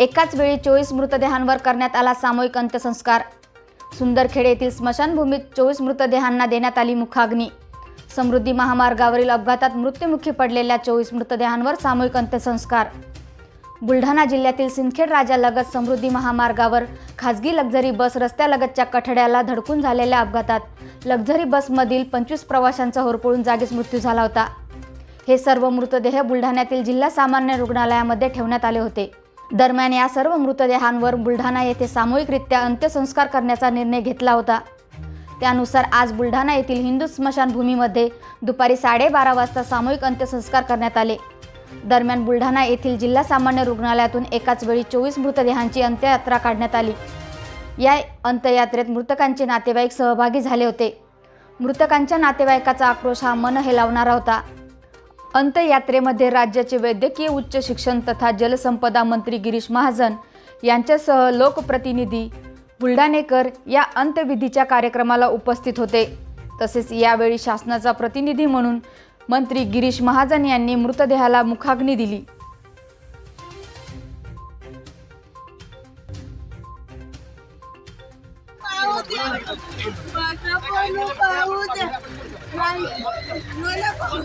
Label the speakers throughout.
Speaker 1: एकाच वेळी चोवीस मृतदेहांवर करण्यात आला सामूहिक अंत्यसंस्कार. सुंदरखेड येथील स्मशानभूमीत चोवीस मृतदेहांना देण्यात आली मुखाग्नी. समृद्धी महामार्गावरील अपघातात मृत्युमुखी पडलेल्या चोवीस मृतदेहांवर सामूहिक अंत्यसंस्कार. बुलढाणा जिल्ह्यातील सिंदखेड राजालगत समृद्धी महामार्गावर खासगी लक्झरी बस रस्त्यालगतच्या कठड्याला धडकून झालेल्या अपघातात लक्झरी बसमधील पंचवीस प्रवाशांचा होरपळून जागीच मृत्यू झाला होता. हे सर्व मृतदेह बुलढाण्यातील जिल्हा सामान्य रुग्णालयामध्ये ठेवण्यात आले होते. दरम्यान या सर्व मृतदेहांवर बुलढाणा येथे सामूहिकरित्या अंत्यसंस्कार करण्याचा निर्णय घेतला होता. त्यानुसार आज बुलढाणा येथील हिंदू स्मशानभूमीमध्ये दुपारी साडेबारा वाजता सामूहिक अंत्यसंस्कार करण्यात आले. दरम्यान बुलढाणा येथील जिल्हा सामान्य रुग्णालयातून एकाच वेळी चोवीस मृतदेहांची अंत्ययात्रा काढण्यात आली. या अंत्ययात्रेत मृतकांचे नातेवाईक सहभागी झाले होते. मृतकांच्या नातेवाईकाचा आक्रोश हा मन हेलावणारा होता. अंत्ययात्रेमध्ये राज्याचे वैद्यकीय उच्च शिक्षण तथा जलसंपदा मंत्री गिरीश महाजन यांच्यासह लोकप्रतिनिधी बुलढाणेकर या अंत्यविधीच्या कार्यक्रमाला उपस्थित होते. तसेच यावेळी शासनाचा प्रतिनिधी म्हणून मंत्री गिरीश महाजन यांनी मृतदेहाला मुखाग्नी दिली.
Speaker 2: नाही, मला पाहू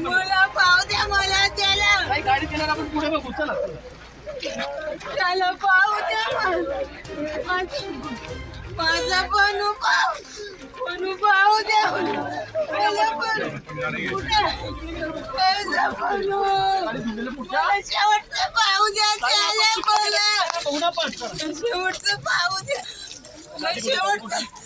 Speaker 2: मला पाहू द्या मला त्याला
Speaker 3: गाडी केल्यावर आपण पुढे बघू चला.
Speaker 2: त्याला पाहू द्या माझं पण पाहू पण पाहू द्या मला पण माझा पण मला शेवटचं पाहू द्या. त्याला मला शेवटचं पाहू द्या. शेवटचं.